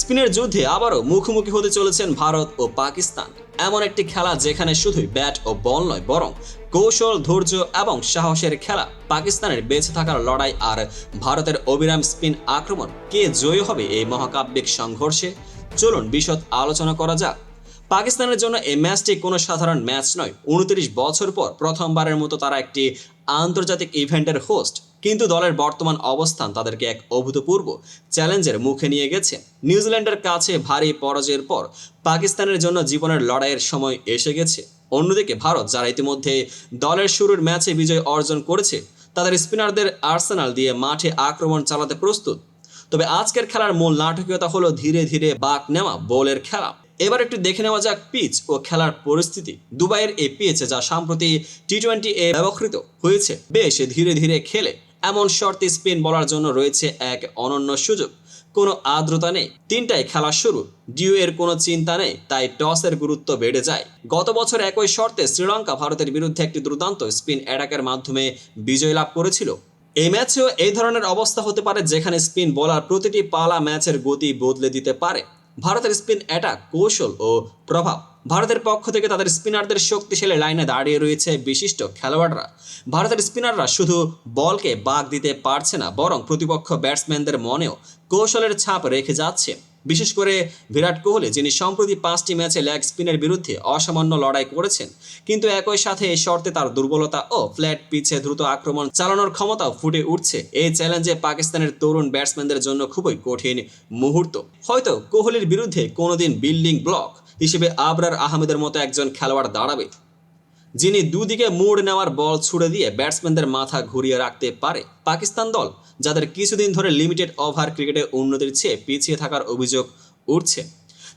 স্পিনের যুদ্ধে আবারও মুখোমুখি হতে চলেছেন ভারত ও পাকিস্তান। এমন একটি খেলা যেখানে শুধুই ব্যাট ও বল নয়, বরং কৌশল, ধৈর্য এবং সাহসের খেলা পাকিস্তানের বেঁচে থাকার লড়াই আর ভারতের অবিরাম স্পিন আক্রমণ। কে জয়ী হবে এই মহাকাব্যিক সংঘর্ষে? চলুন বিশদ আলোচনা করা যাক। পাকিস্তানের জন্য এই ম্যাচটি কোনো সাধারণ ম্যাচ নয়। উনত্রিশ বছর পর প্রথমবারের মতো তারা একটি আন্তর্জাতিক ইভেন্টের হোস্ট কিন্তু দলের বর্তমান অবস্থান তাদেরকে এক অভূতপূর্ব চ্যালেঞ্জের মুখে নিয়ে গেছে। নিউজিল্যান্ডের কাছে ভারী পরাজয়ের পর পাকিস্তানের জন্য জীবনের লড়াইয়ের সময় এসে গেছে। অন্যদিকে ভারত, যারা ইতিমধ্যে দলের শুরুর ম্যাচে বিজয় অর্জন করেছে, তাদের স্পিনারদের আর্সেনাল দিয়ে মাঠে আক্রমণ চালাতে প্রস্তুত। তবে আজকের খেলার মূল নাটকীয়তা হলো ধীরে ধীরে বাক নেওয়া বলের খেলা। এবার একটু দেখে নেওয়া যাক পিচ ও খেলার পরিস্থিতি। দুবাইয়ের এই পিচ যা সম্প্রতি টি টোয়েন্টি এ ব্যবহৃত হয়েছে, বেশ ধীরে ধীরে খেলে। এমন শর্তে স্পিন বলার জন্য রয়েছে এক অনন্য সুযোগ। কোনো আর্দ্রতা নেই। তিনটায় খেলা শুরু। ডিউ এর কোনো চিন্তা নেই, তাই টসের গুরুত্ব বেড়ে যায়। গত বছর একই শর্তে শ্রীলঙ্কা ভারতের বিরুদ্ধে একটি দুর্দান্ত স্পিন অ্যাটাকের মাধ্যমে বিজয় লাভ করেছিল। এই ম্যাচেও এই ধরনের অবস্থা হতে পারে যেখানে স্পিন বলার প্রতিটি পালা ম্যাচের গতি বদলে দিতে পারে। ভারতের স্পিন অ্যাটাক কৌশল ও প্রভাব। ভারতের পক্ষ থেকে তাদের স্পিনারদের শক্তিশালী লাইনে দাঁড়িয়ে রয়েছে বিশিষ্ট খেলোয়াড়রা। ভারতের স্পিনাররা শুধু বলকে বাগ দিতে পারছে না, বরং প্রতিপক্ষ ব্যাটসম্যানদের মনেও কৌশলের ছাপ রেখে যাচ্ছে। বিশেষ করে বিরাট কোহলি, যিনি সম্প্রতি পাঁচটি ম্যাচে লেগ স্পিনের বিরুদ্ধে অসামান্য লড়াই করেছেন, কিন্তু একই সাথে এই শর্তে তার দুর্বলতা ও ফ্ল্যাট পিচে দ্রুত আক্রমণ চালানোর ক্ষমতাও ফুটে উঠছে। এই চ্যালেঞ্জে পাকিস্তানের তরুণ ব্যাটসম্যানদের জন্য খুবই কঠিন মুহূর্ত। হয়তো কোহলির বিরুদ্ধে কোনোদিন বিল্ডিং ব্লক হিসেবে আবরার আহমেদের মতো একজন খেলোয়াড় দাঁড়াবে, যিনি দুদিকে মোড় নেওয়ার বল ছুড়ে দিয়ে ব্যাটসম্যানদের মাথা ঘুরিয়ে রাখতে পারে। পাকিস্তান দল, যাদের কিছুদিন ধরে লিমিটেড ওভার ক্রিকেটে উন্নতির চেয়ে পিছিয়ে থাকার অভিযোগ উঠছে।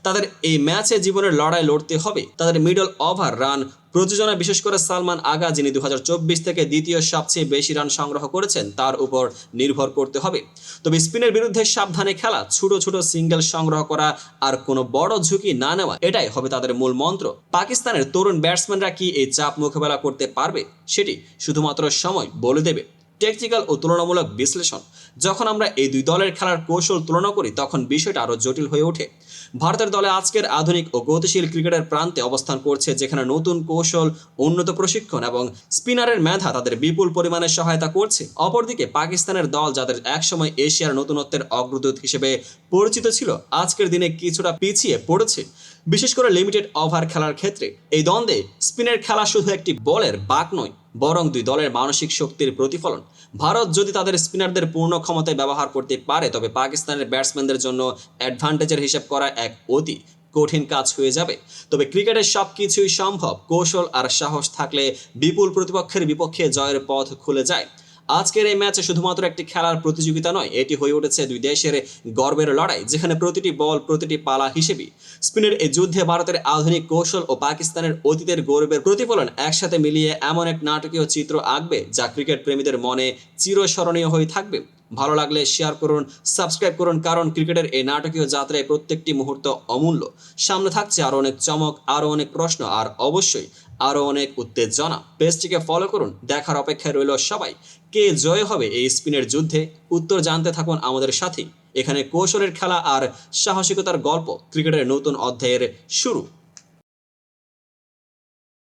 তাদের এই ম্যাচে জীবনের লড়াই লড়তে হবে। তাদের মিডল ওভার রান প্রযোজনা বিশেষ করে সালমান আগা, যিনি দু হাজার চব্বিশ থেকে দ্বিতীয় সবচেয়ে বেশি রান সংগ্রহ করেছেন, তার উপর নির্ভর করতে হবে। তবে স্পিনের বিরুদ্ধে সাবধানে খেলা, ছোট ছোট সিঙ্গেল সংগ্রহ করা আর কোনো বড় ঝুঁকি না নেওয়া, এটাই হবে তাদের মূল মন্ত্র। পাকিস্তানের তরুণ ব্যাটসম্যানরা কি এই চাপ মোকাবেলা করতে পারবে? সেটি শুধুমাত্র সময় বলে দেবে। টেকনিক্যাল ও তুলনামূলক বিশ্লেষণ। যখন আমরা এই দুই দলের খেলার কৌশল তুলনা করি, তখন বিষয়টা আরও জটিল হয়ে ওঠে। ভারতের দলে আজকের আধুনিক ও গতিশীল ক্রিকেটের প্রান্তে অবস্থান করছে, যেখানে নতুন কৌশল, উন্নত প্রশিক্ষণ এবং স্পিনারের মেধা তাদের বিপুল পরিমাণে সহায়তা করছে। অপরদিকে পাকিস্তানের দল যাদের একসময় এশিয়ার নতুনত্বের অগ্রদূত হিসেবে পরিচিত ছিল, আজকের দিনে কিছুটা পিছিয়ে পড়েছে। বিশেষ করে লিমিটেড ওভার খেলার ক্ষেত্রে। এই দ্বন্দ্বে স্পিনের খেলা শুধু একটি বলের বাক নয় বরং দুই দলের মানসিক শক্তির প্রতিফলন। ভারত যদি তাদের স্পিনারদের পূর্ণ ক্ষমতায় ব্যবহার করতে পারে, তবে পাকিস্তানের ব্যাটসম্যানদের জন্য অ্যাডভান্টেজের হিসেব করা এক অতি কঠিন কাজ হয়ে যাবে। তবে ক্রিকেটের সব কিছুই সম্ভব। কৌশল আর সাহস থাকলে বিপুল প্রতিপক্ষের বিপক্ষে জয়ের পথ খুলে যায়। আজকের এই ম্যাচে শুধুমাত্র একটি খেলার প্রতিযোগিতা নয়, এটি হয়ে উঠেছে দুই দেশের গর্বের লড়াই, যেখানে প্রতিটি বল, প্রতিটি পালা হিসেবে। স্পিনের এই যুদ্ধে ভারতের আধুনিক কৌশল ও পাকিস্তানের অতীতের গৌরবের প্রতিফলন একসাথে মিলিয়ে এমন এক নাটকীয় চিত্র আঁকবে যা ক্রিকেট প্রেমীদের মনে চিরস্মরণীয় হয়ে থাকবে। ভালো লাগলে শেয়ার করুন সাবস্ক্রাইব করুন, কারণ ক্রিকেটের এই নাটকীয় যাত্রায় প্রত্যেকটি মুহূর্ত অমূল্য। সামনে থাকছে আরও অনেক চমক, আরও অনেক প্রশ্ন, আর অবশ্যই আরও অনেক উত্তেজনা। পেজটিকে ফলো করুন, দেখার অপেক্ষায় রইল সবাই। কে জয় হবে এই স্পিনের যুদ্ধে? উত্তর জানতে থাকুন আমাদের সাথেই। এখানে কৌশলের খেলা আর সাহসিকতার গল্প, ক্রিকেটের নতুন অধ্যায়ের শুরু।